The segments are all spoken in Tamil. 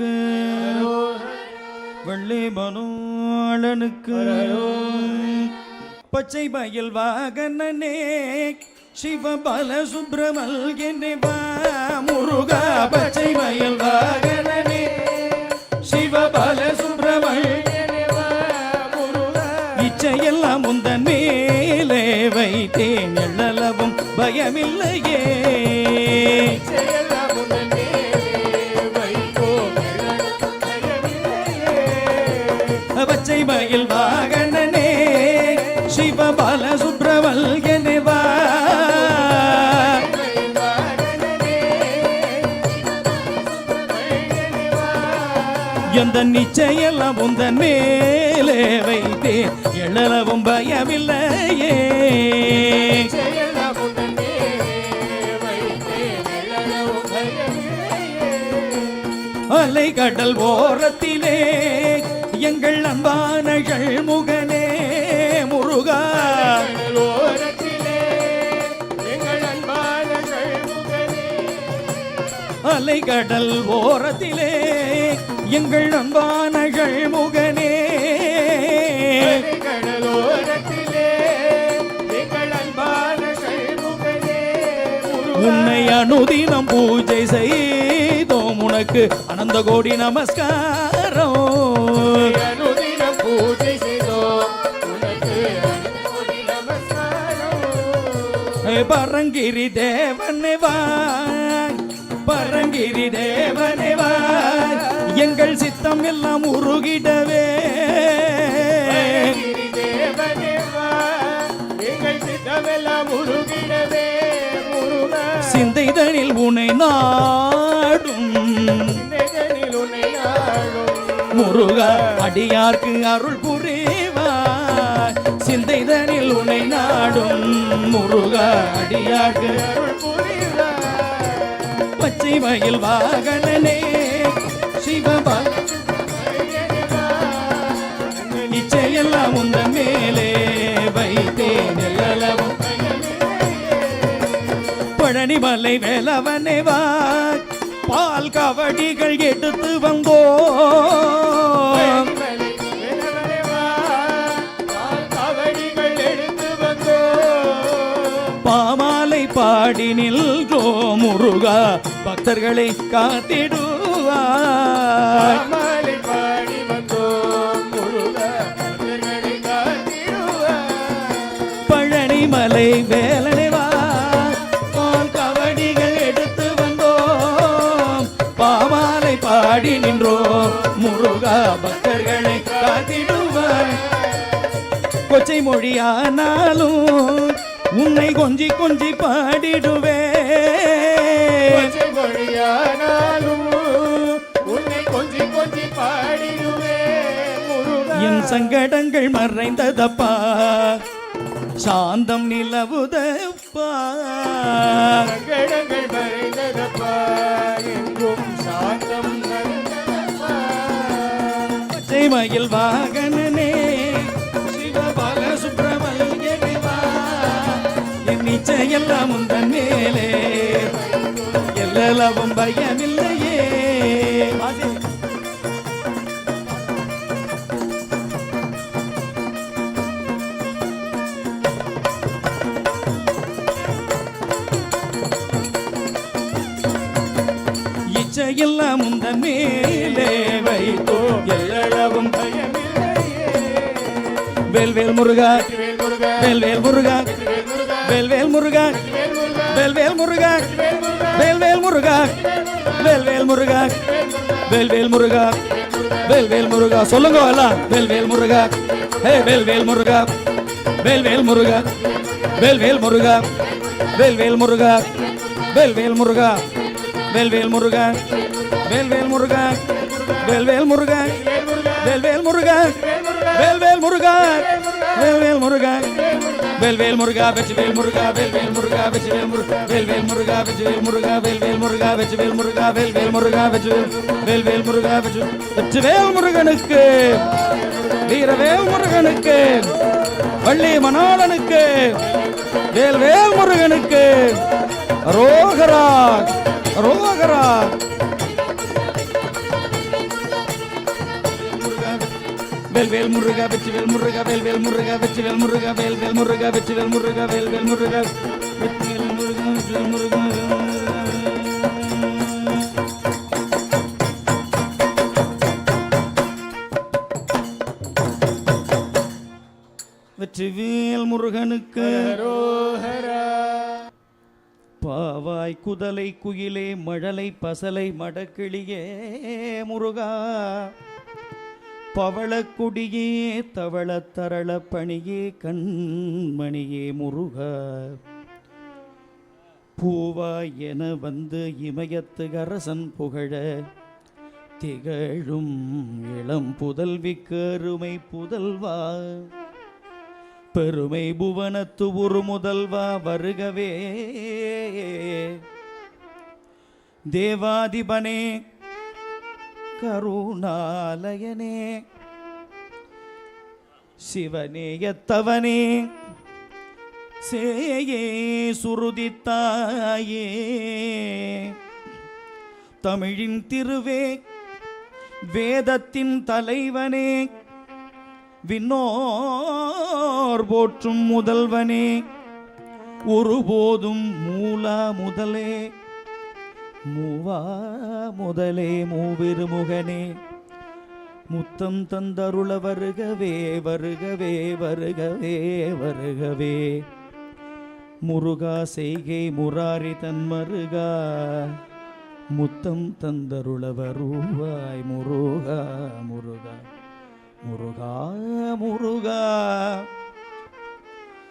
அழனுக்கு வெள்ளி பனுக்கு பச்சை பயில் வாகனே சிவபல சுப்பிரமல்கின்றவா. முருகா பச்சை மயில் வாகனே சிவபல சுப்பிரமல்கின்றவா. முருகா. இச்சையெல்லாம் உந்தன் மேலே வைத்தேன் எழலவும் பயமில்லையே. எந்த நிச்சயெல்லாம் உந்தன் மேலே வைத்தேன். எழலவும் பயமில்லையே. அலை கடல் ஓரத்திலே எங்கள் அன்பானகள் முகனே முருகா. அலை கடல் ஓரத்திலே எங்கள் அன்பானகள் முகனே. உன்னை அனுதினம் பூஜை செய்தோம். உனக்கு அனந்த கோடி நமஸ்காரம். பூஜை செய்தோம். பரங்கிரி தேவனே வா. சிவகிரி தேவனேவா எங்கள் சித்தம் எல்லாம் உருகிடவே. சிந்தைதனில் உனை நாடும். முருக அடியார்க்கு அருள் புரிவார். சிந்தைதனில் உனை நாடும். முருக அடியார்க்கு அருள் புரி மறைவயில் வாகனனே சிவபா நிச்சயெல்லாம் உந்த மேலே வைத்தேன் எல்லவும் பழனிமலை வேலவனே வா பால் கவடிகள் எடுத்து வந்தோ. பாமாலை பாடி நில்கோ முருகா பக்தர்களை காத்திடுவாய் பழனி மலை வேலனைவா கவடிகள் எடுத்து வந்தோம். பாமாலை பாடி நின்றோம் முருகா பக்தர்களை காத்திடுவாய் கொச்சை மொழியானாலும் உன்னை கொஞ்சி கொஞ்சி பாடிடுவே. பச்சை மொழியானாலும் உன்னை கொஞ்சி கொஞ்சி பாடிடுவே என் சங்கடங்கள் மறைந்ததப்பா? சாந்தம் நிலவுதப்பா? சங்கடங்கள் மறைந்ததப்பா? சாந்தம். பச்சை மயில் வாகனனே சிவபால சுப்பிரமணியனே என் நிச்சயெல்லாம் மேலே எல்லளவும் பயமில்லையே. இச்சையெல்லாம் உந்தன் மேலே வைத்தோ எல்லளவும் வேல்வேல் முருகா வேல்வேல் முருகா வேல்வேல் முருகா வேல் முருகா வேல்வேல் முருகா முருகா வேல்வேல் முருகா வேல்வேல் முருகா வேல்வேல் முருகா வேல்வேல் முருகா சொல்லுங்க எல்லாம் வேல்வேல் முருகா ஹே வேல்வேல் முருகா வேல்வேல் முருகா வேல்வேல் முருகா வேல்வேல் முருகா வேல்வேல் முருகா வேல்வேல் முருகா வேல்வேல் முருகா வேல்வேல் முருகா வேல்வேல் முருகா வேல்வேல் முருகா வேல்வேல் முருகா வேல்வேல் முருகா வெற்றிவேல் முருகா வேல்வேல் முருகா வெற்றிவேல் முருகா வேல்வேல் முருகா வெற்றிவேல் முருகா வேல்வேல் முருகா வெற்றிவேல் முருகா வேல்வேல் முருகா வெற்றிவேல் வேல்வேல் முருகா வெற்றி வெற்றிவேல் முருகனுக்கு வீரவேல் முருகனுக்கு வள்ளி மனோடனுக்கு வேல்வேல் முருகனுக்கு ரோகரா ரோகரா வேல்வேல் முருகா வெற்றிவேல் முருகா வேல்வேல் முருகா வெற்றிவேல் முருகா வேல்வேல் முருகா வெற்றிவேல் முருகா வேல்வேல் முருகா வெற்றிவேல் முருகா வெற்றிவேல் முருகா வெற்றிவேல் முருகனுக்கு பாவாய் குதலை குயிலே மழலை பசலை மடக்கிளியே முருகா. பவளக்குடியே தவள தரள பணியே கண்மணியே முருக. பூவா என வந்து இமயத்து அரசன் புகழ. திகழும் இளம் புதல்விக்கு அருமை புதல்வா. பெருமை புவனத்து ஒரு முதல்வா வருகவே. தேவாதிபனே கருணாலயனே. சிவனேயத்தவனே சேயே சுருதித்தாயே. தமிழின் திருவே வேதத்தின் தலைவனே விண்ணோர் போற்றும் முதல்வனே ஒருபோதும் மூலா முதலே. மூவா முதலே மூவிருமுகனே முத்தம் தந்தருள வருகவே வருகவே வருகவே வருகவே. முருகா செய்கை முராரி தன் மருகா. முத்தம் தந்தருள வருவாய் முருகா முருகா முருகா முருகா.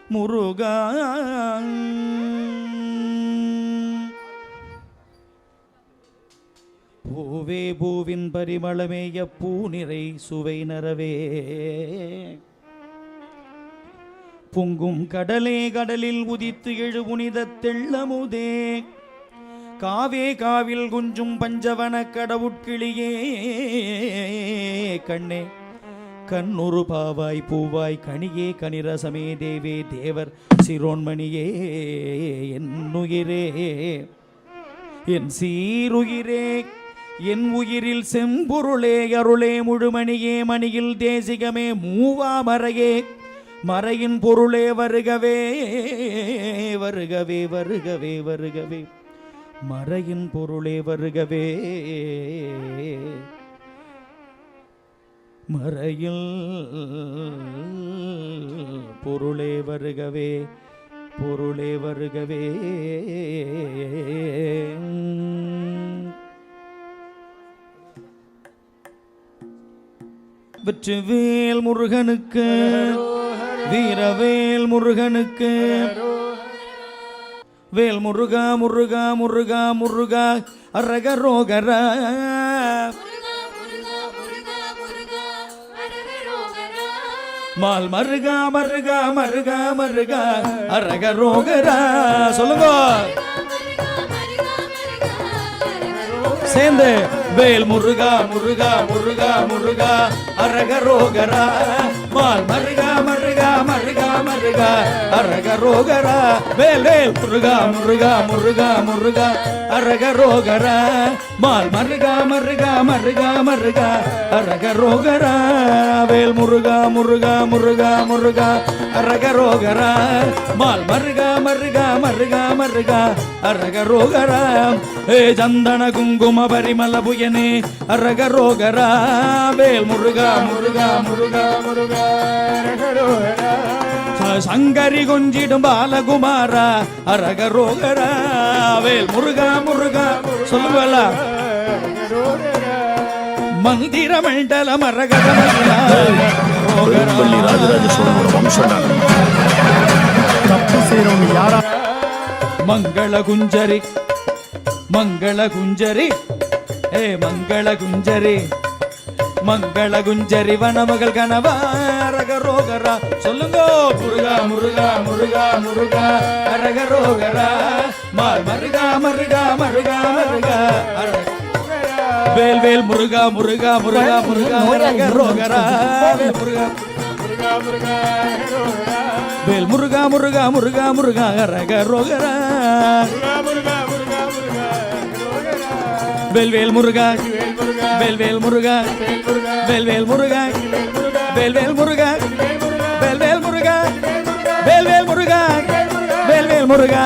முருகா. பூவே பூவின் பரிமளமேய பூநிறை சுவை நரவே பொங்கும் கடலே கடலில் உதித்து எழு புனித தெள்ளமுதே. காவே காவில் குஞ்சும் பஞ்சவன கடவுட்கிளியே. கண்ணே கண்ணுரு பாவாய் பூவாய் கனியே கனிரசமே தேவே தேவர் சிரோன்மணியே என்னுயிரே. என் சீருயிரே என் உயிரில் செம்பொருளே அருளே முழுமணியே மணியில் தேசிகமே மூவா மறையே. மறையின் பொருளே வருகவே வருகவே வருகவே வருகவே. மறையின் பொருளே வருகவே. மறையில் பொருளே வருகவே பொருளே வருகவே. வெற்றிவேல் முருகனுக்கு. வீரவேல் முருகனுக்கு. வேல் முருகா முருகா முருகா முருகா அரக ரோகர. மால் மருகா மருகா மருகா மருகா அரக ரோகரா. சொல்லுங்க. சேர்ந்து. வேல் முருகா முருகா முருகா முருகா அரகரோகரா மால் மருகா மருகா மருகா மருகா அரகரோகரா வேல் வேல் முருகா முருகா முருகா முருகா அரகரோகரா மால் மருகா மருகா மருகா மருகா அரகரோகரா வேல் முருகா முருகா முருகா முருகா அரகரோகரா மால் மருகா மருகா மருகா மருகா அரகரோகரா ஏ சந்தன குங்கும பரிமள புயனே அரகரோகரா வேல் முருகா முருகா முருகா முருகா சங்கரி கொஞ்சிடும் பாலகுமாரா அரகரோகரா வேல் முருகா முருகா சொல்லுவல. மந்திர மண்டல மரகத பள்ளி ராஜராஜ சோழனோட வம்சம் நான் தப்பு செய்றவங்க யாரா மங்கள குஞ்சரி மங்கள குஞ்சரி. ஏ மங்கள குஞ்சரி மங்கள குஞ்சரி வனமகள் கனவாரகரோகரா சொல்லுங்க முருகா முருகா முருகா முருகா அரகரோகரா மால் மருகா மருகா மருகா மருகா வேல் வேல் முருகா முருகா முருகா முருகா அரகரோகரா வேல் முருகா முருகா முருகா வேல் முருகா முருகா முருகா முருகா அரகரோகரா வேல் முருகா. வேல் முருகா. வேல் முருகா. வேல் முருகா வேல் முருகா வேல் முருகா வேல்வேல் முருகா. வேல்வேல் முருகா. வேல்வேல் முருகா. வேல்வேல் முருகா.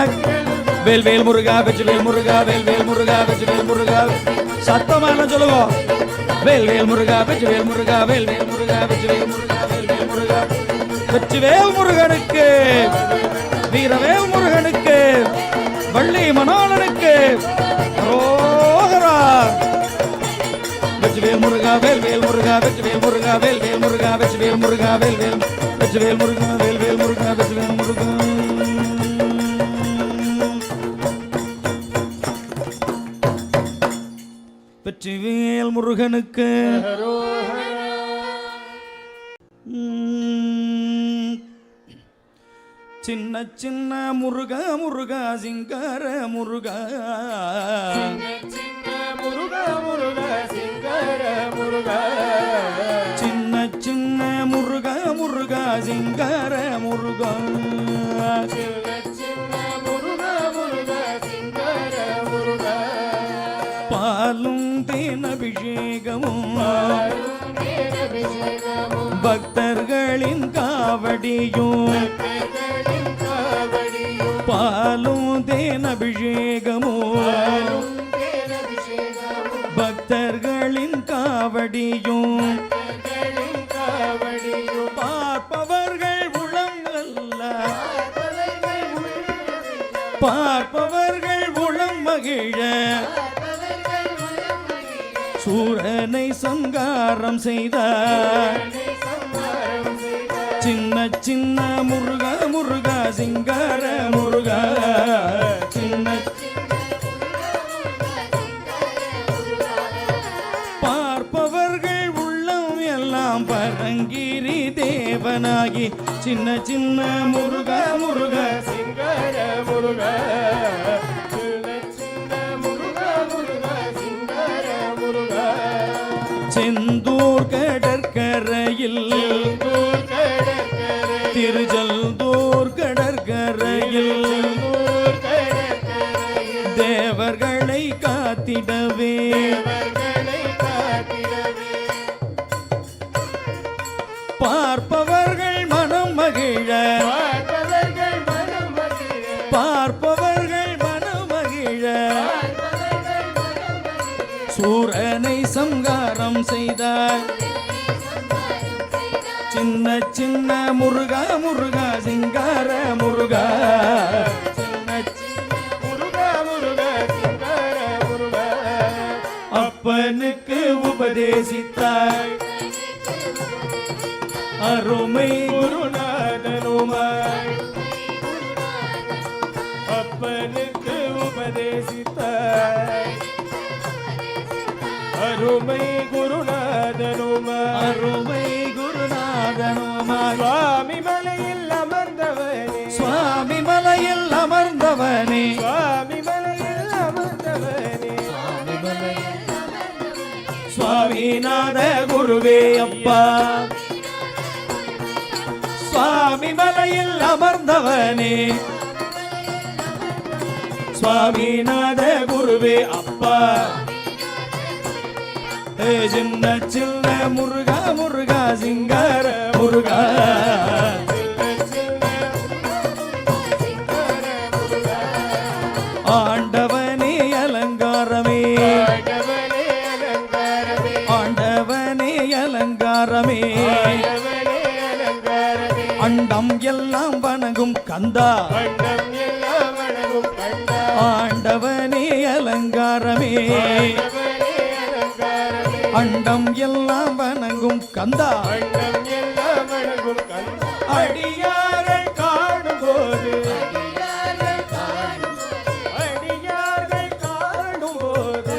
வேல்வேல் முருகா வெற்றிவேல் முருகா வேல்வேல் முருகா வெற்றிவேல் முருகா. சத்தமான சொல்லுவோம் வேல்வேல் முருகா வெஜ்வேல் முருகா வேல்வேல் முருகா வெஜ்வேல் முருகா வேல்வேல் முருகா. வெற்றிவேல் முருகனுக்கு வீரவேல் முருகனுக்கு வள்ளி மனோலனுக்கு வெச்சுவேல் முருகா வேல் வேல் முருகா வெச்சுவேல் முருகா வேல் வேல் முருகா வெச்சுவேல் முருகா வேல் வேல் வெச்சுவேல் முருகா வேல் வேல் முருகா வெச்சுவேல் முருகா. வெற்றிவேல் முருகனுக்கு. சின்ன சின்ன முருகா முருகா சிங்கார முருகா. முருகா சிங்கர முருகா. சின்ன சின்ன முருகா முருகா சிங்கார முருகா சின்ன சின்ன முருகா முருகா சிங்கர முருகா. பாலும் தேன் அபிஷேகமும். பக்தர்களின் காவடியும். பாலும் தேன் அபிஷேகமும். பக்தர்களின் காவடியும் பார்ப்பவர்கள் உளங்கல்ல. பார்ப்பவர்கள் உளம் மகிழ. சூரனை சங்காரம் செய்தார் சின்ன சின்ன முருகா முருகா சிங்கார முருகா. சிவனாகி சின்ன சின்ன முருக முருக சிங்கர முருக. செந்தூர் கடற்கரையில் திருஜ பார்ப்பவர்கள் மனமகிழ. சூரனை சங்காரம் செய்தார் சின்ன சின்ன முருகா முருகா சிங்கார முருகா. அப்பனுக்கு உபதேசித்தாய். அருமை குருநாதனுமாய். அப்பனுக்கு உபதேசித்தாய் அருமை குருநாதனுமாய் அருமை குருநாதனுமாய் சுவாமி மலையில் அமர்ந்தவனே. சுவாமி மலையில் அமர்ந்தவனே. சுவாமி மலையில் அமர்ந்தவனே. சுவாமிநாத குருவே அப்பா. சுவாமி மலையில் அமர்ந்தவனே. சுவாமிநாத குருவே அப்பா. சின்ன சின்ன முருகா முருகா சிங்கார முருகா. ஆண்டவனே அலங்காரமே. ஆண்டவனே அலங்காரமே. அண்டம் எல்லாம் வணங்கும் கந்தா. அலங்காரமே அண்டம் எல்லாம் வணங்கும் கந்தா. அண்டம் எல்லாம் வணங்கும் கந்தா அடியாரை காணும் போது அடியார்கள் காணும் போது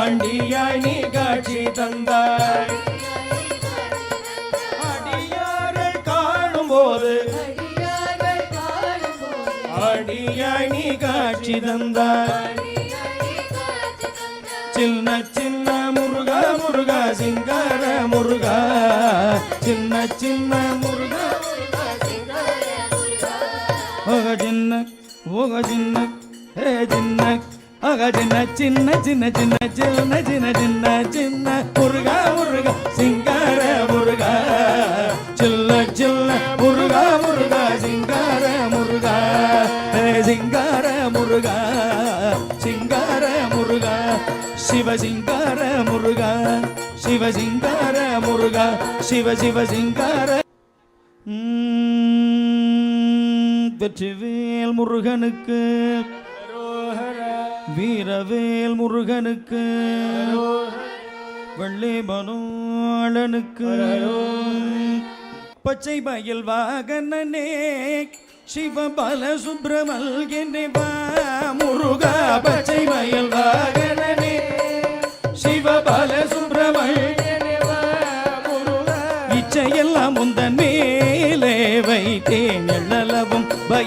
ஆண்டியாய் நீ காட்சி தந்தாய். நீ காட்சி தந்தாய் சின்ன சின்ன முருகா முருகா சிங்கார முருகா. சின்ன சின்ன முருகா. ஒக சின்ன ஒக சின்ன ஏ சின்ன. ஒக சின்ன சின்ன சின்ன சின்ன சின்ன சின்ன சின்ன சின்ன. முருகா முருகா சிங்கார சிவ சிவ சிங்கார. வெற்றிவேல் முருகனுக்கு. வீரவேல் முருகனுக்கு. வெள்ளி மனோழனுக்கு பச்சை மயில் வாகனே சிவபல சுப்பிரமல்கின்றவா முருகா பச்சை மயில் வாகனே சிவபல சுப்பிரமல்ய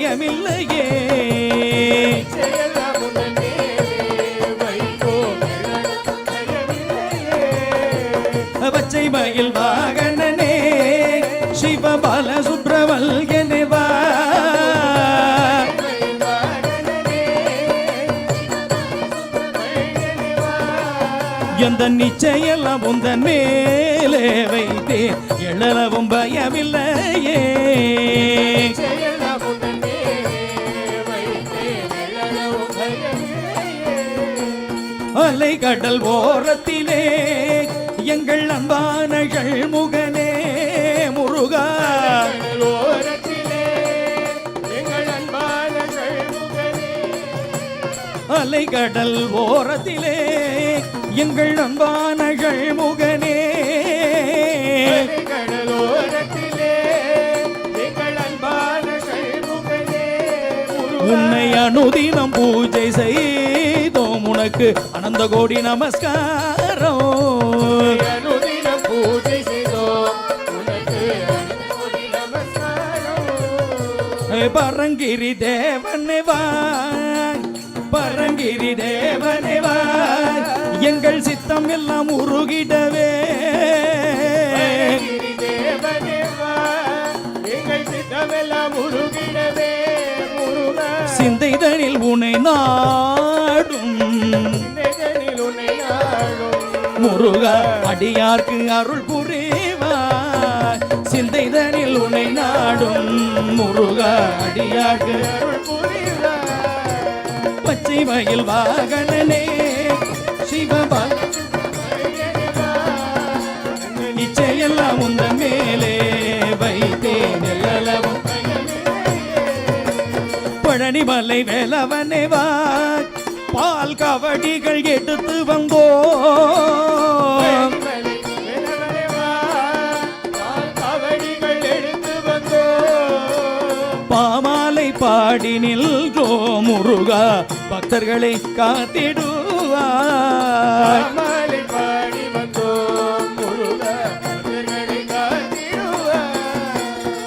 பயமில்லையே பச்சை மயில் வாகனனே சிவபால சுப்பிரமல்யனே வா. எந்த நிச்சயெல்லாம் உந்தன் மேலே வைத்தேன் எழலவும் பயமில்லையே. முல்லை கடல் ஓரத்திலே எங்கள் அன்பான முகனே முருகா. அலைகடல் ஓரத்திலே எங்கள் அன்பான முகனே உன்னை அனுதினம் பூஜை செய். உனக்கு அனந்த கோடி நமஸ்காரம். பரங்கிரி தேவனேவா பரங்கிரி தேவனேவா எங்கள் சித்தம் எல்லாம் உருகிடவே. சிந்தைதனில் உனை நாடும். முருகா அடியார்க்கு அருள் புரிவாய் சிந்தைதனில் உனை நாடும் முருகா அடியார்க்கு அருள் புரிவாய். பச்சை மயில் வாகனனே சிவபா இச்சையெல்லாம் உந்த மேலே வைத்தேன் எல்லளவும் பழனிமலை வேலவனே வா பால் கவடிகள் எடுத்து வந்தோம். பாமாலை பாடி நின்றோ முருகா பக்தர்களை காத்திடுவார்.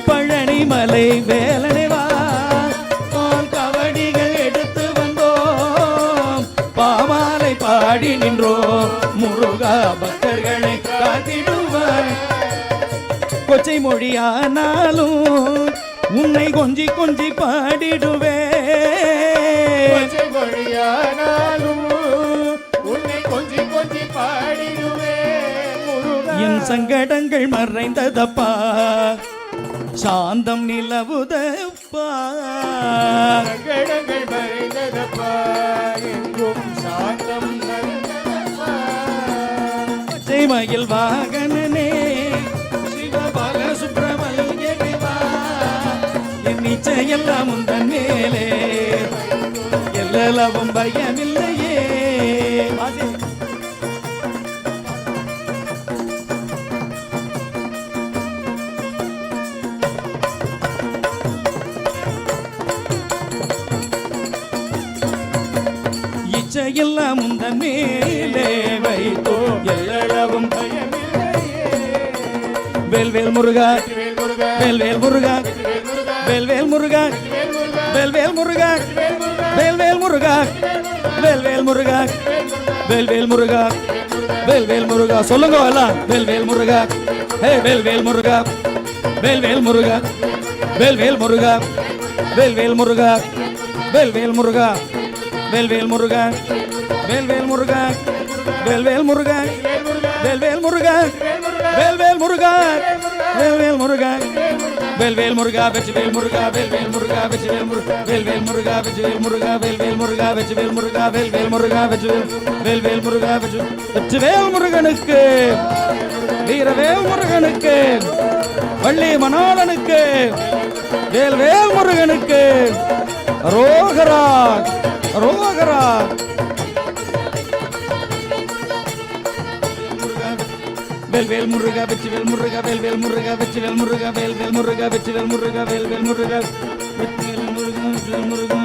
பழனிமலை வேலை முருகா பக்தர்களை காத்திடுவாய் கொச்சை மொழியானாலும் உன்னை கொஞ்சி கொஞ்சி பாடிடுவே பச்சை மொழியானாலும் உன்னை கொஞ்சி கொஞ்சி பாடிடுவேன். முருகா. என் சங்கடங்கள் மறைந்ததப்பா. சாந்தம் நிலவுதப்பா. சங்கடங்கள் மறைந்ததப்பா. மயில் வாகனனே. சிவபால சுப்பிரமணியனே வா நிச்சயெல்லாம் உந்தன் மேலே எல்லளவும் பயமில்லையே. வாசி. இச்சையெல்லாம் உந்தன் மேலே வைத்தோ எல்லாம் வேல்வேல் முருகா வேல் முருகா, வேல்வேல் முருகா வேல் முருகா, வேல்வேல் முருகா வேல் முருகா, வேல்வேல் முருகா வேல் முருகா, வேல்வேல் முருகா வேல்வேல் முருகா வேல்வேல் முருகா வேல்வேல் முருகா சொல்லுங்க எல்லாம் வேல்வேல் முருகா ஹே வேல்வேல் முருகா வேல்வேல் முருகா வேல்வேல் முருகா வேல்வேல் முருகா வேல்வேல் முருகா வேல்வேல் முருகா வேல்வேல் முருகா வேல்வேல் முருகா வேல்வேல் முருகா வேல்வேல் முருகா வேல்வேல் முருகா வேல்வேல் முருகா வேல்வேல் முருகா வெற்றிவேல் முருகா வேல்வேல் முருகா வெற்றிவேல் முருகா வேல்வேல் முருகா வெற்றிவேல் முருகா வேல்வேல் முருகா வெற்றிவேல் முருகா வேல்வேல் முருகா வெற்றிவேல் வேல்வேல் முருகா வெற்றி வேல் முருகனுக்கு வீரவேல் முருகனுக்கு வள்ளி மணாளனுக்கு வேல்வேல் முருகனுக்கு ரோகரா ரோகரா வேல்வேல் முருகா வெற்றிவேல் முருகா வேல்வேல் முருகா வெற்றிவேல் முருகா வேல்வேல் முருகா வெற்றிவேல் முருகா வேல்வேல் முருகா வெற்றிவேல் முருகா வெற்றிவேல் முருகா.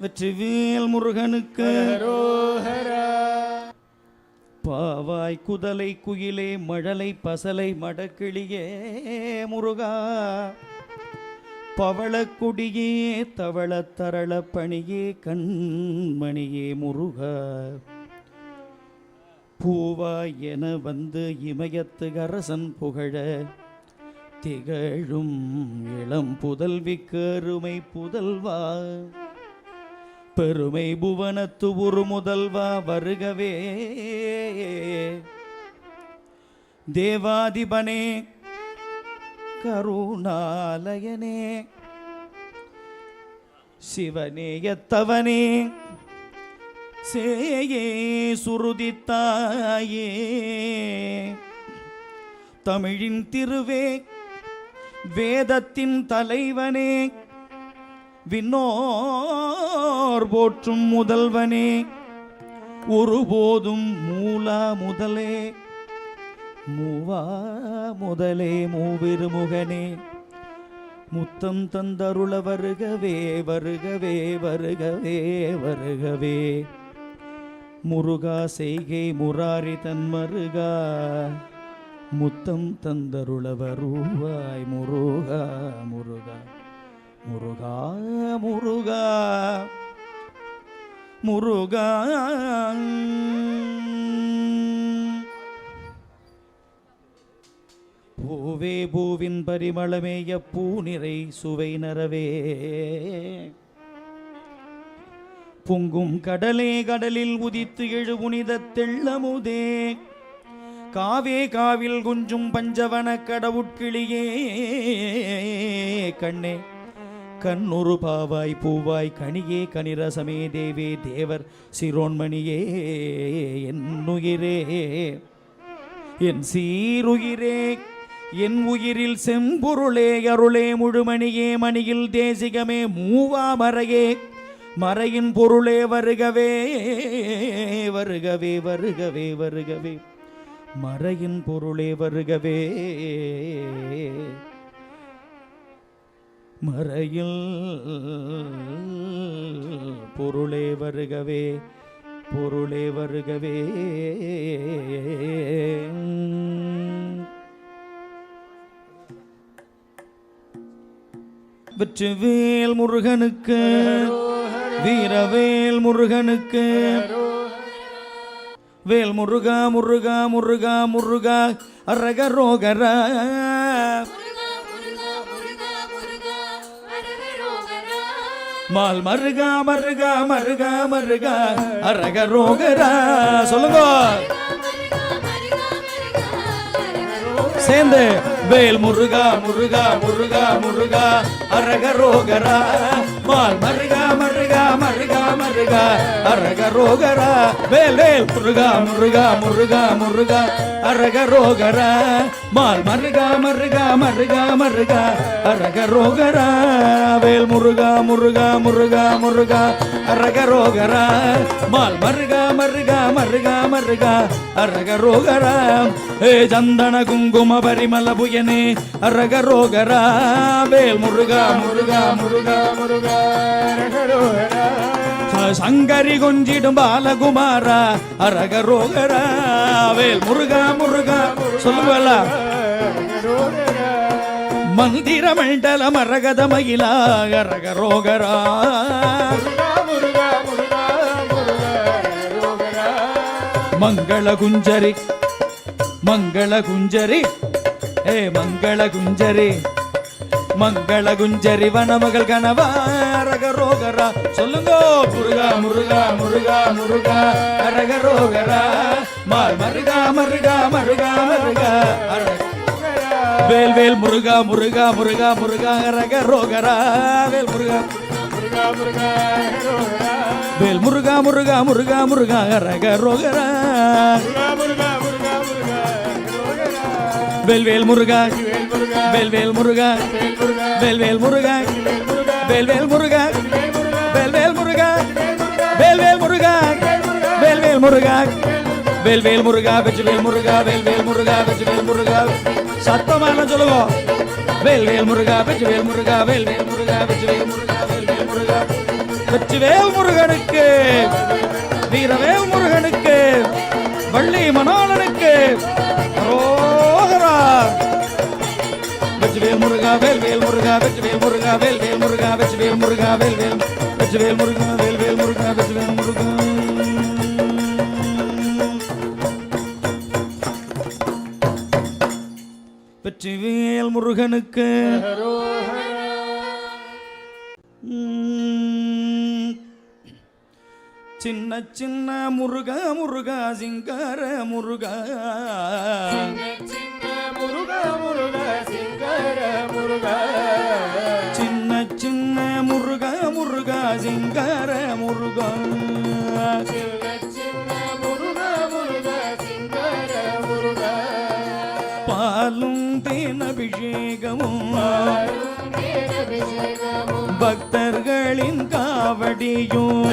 வெற்றிவேல் முருகனுக்கு. பாவாய் குதலை குயிலே மழலை பசலை மடக்கிளியே முருகா. பவளக்குடியே தவள தரள பணியே கண்மணியே முருக. பூவா என வந்து இமயத்து அரசன் புகழ. திகழும் இளம் புதல்விக்கு அருமை புதல்வா. பெருமை புவனத்து ஒரு முதல்வா வருகவே. தேவாதிபனே கருணாலயனே. சிவனேயத்தவனே சேயே சுருதித்தாயே. தமிழின் திருவே வேதத்தின் தலைவனே. விண்ணோர் போற்றும் முதல்வனே. ஒருபோதும் மூலா முதலே. மூவா முதலே மூவிருமுகனே முத்தம் தந்தருள வருகவே வருகவே வருகவே வருகவே. முருகா செய்கை முராரி தன் மருகா. முத்தம் தந்தருள வருவாய் முருகா முருகா. முருகா முருகா. முருகா. பூவே பூவின் பரிமளமேய பூநிறை சுவை நரவே பொங்கும் கடலே கடலில் உதித்து எழு புனித தெள்ளமுதே. காவே காவில் குஞ்சும் பஞ்சவன கடவுட்கிளியே. கண்ணே கண்ணுரு பாவாய் பூவாய் கனியே கனிரசமே தேவே தேவர் சிரோன்மணியே என்னுயிரே. என் சீருயிரே என் உயிரில் செம்பொருளே அருளே முழுமணியே மணியில் தேசிகமே மூவா மறையே. மறையின் பொருளே வருகவே வருகவே வருகவே வருகவே. மறையின் பொருளே வருகவே. மறையில் பொருளே வருகவே பொருளே வருகவே. வெற்றிவேல் முருகனுக்கு. வீரவேல் முருகனுக்கு. வேல் முருகா முருகா முருகா முருகா அரகரோகர. மால் மருகா மருகா மருகா மருகா அரகரோகரா. சொல்லுங்க. சேர்ந்து வேல் முருகா முருகா முருகா முருகா அரக ரோகரா. மால் மருகா மருகா மருகா மருகா அரக ரோகரா. வேல் வேல் முருகா முருகா முருகா முருகா அரக ரோகரா. மால் மருகா மருகா மருகா மருகா அரக ரோகரா. வேல் முருகா முருகா முருகா முருகா அரக மால் மருகா மருகா மருகா மருகா அரக ரோகரா ஏ சந்தன குங்கும பரிமல புயனே அரகரோகரா வேல் முருகா முருகா முருகா முருகா ஹரோஹரா சங்கரி கொஞ்சிடும் பாலகுமாரா அரகரோகரா வேல் முருகா முருகா சொல்லுவலா மந்திர மண்டல மரகத மயிலா அரகரோகரா மங்கள குஞ்சரி மங்கள குஞ்சரி ஏ மங்கள குஞ்சரி மங்கள குஞ்சரி வனமகள் கனவா அரகரோகரா சொல்லுங்க முருகா முருகா முருகா முருகா. அரகரோகரா மால் மருகா மருகா மருகா மருகா. வேல் வேல் முருகா முருகா முருகா முருகா அரகரோகரா வேல் முருகா. வேல் முருகா முருகா முருகா முருகா அரகரோகரா முருகா முருகா முருகா முருகா ஹரோஹரா வேல் வேல் முருகா வேல் முருகா வேல் வேல் முருகா வேல் முருகா வேல் வேல் முருகா வேல் முருகா வேல் வேல் முருகா வேல் முருகா வேல் வேல் முருகா வேல் வேல் முருகா சத்தமான சொல்லுவோம் வேல் வேல் முருகா வெச்சு வேல் முருகா வேல் வேல் முருகா வெச்சு வேல் முருகா வேல் வேல் முருகனுக்கு வீரவேல் முருகனுக்கு வள்ளி மனோலனுக்கு அரோகரா வெற்றிவேல் முருகா வேல் வேல் முருகா வெற்றிவேல் முருகா வேல் வேல் முருகா வெற்றிவேல் முருகா வேல் வேல் வெற்றிவேல் முருகா வேல் வேல் முருகா வெற்றிவேல் முருகா வெற்றிவேல் முருகனுக்கு சின்ன சின்ன முருகா முருகா சிங்கார முருகா. சின்ன முருகா முருகா சிங்கர முருகா சின்ன சின்ன முருகா முருகா சிங்கார முருகா சிங்கர முருகா பாலும் தேன் அபிஷேகமும். பக்தர்களின் காவடியும்.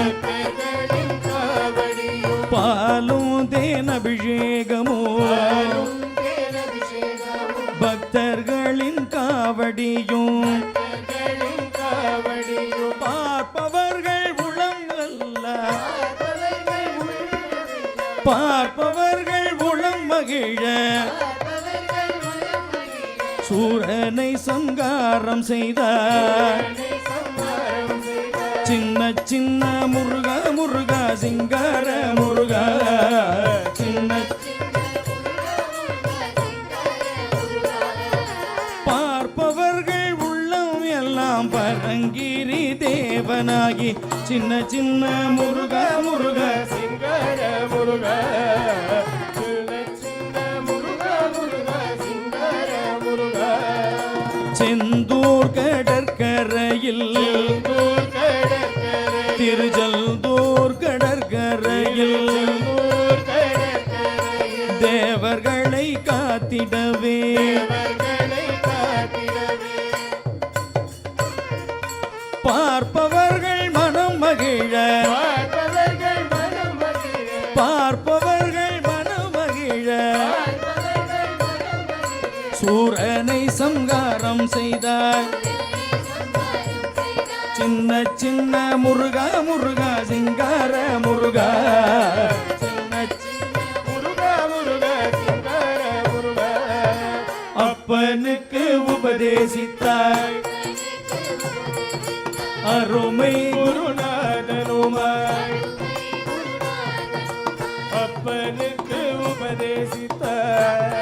பாலும் தேன் அபிஷேகமும் பக்தர்களின் காவடியும் பார்ப்பவர்கள் உளங்கல்ல. பார்ப்பவர்கள் உளம் மகிழ. சூரனை சங்காரம் செய்தார் சின்ன சின்ன முருகா முருகா சிங்கார முருகா. தேவனாகி சின்ன சின்ன முருகா முருகா சிங்கர முருகா. செந்தூர் கடற்கரையில் தூர் கடற்கரை திருச்செந்தூர் கடற்கரையில் தேவர்களை காத்திடவே. அவர்களை சங்காரம் செய்தார் சின்ன சின்ன முருகா முருகா சிங்கார முருகா. முருகா அப்பனுக்கு உபதேசித்தாய் அருமை குருநாதனுமாய் அப்பனுக்கு உபதேசித்தாய்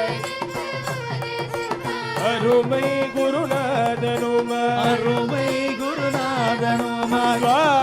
அருமை குருநாதனுமா. அருமை குருநாதனுமா.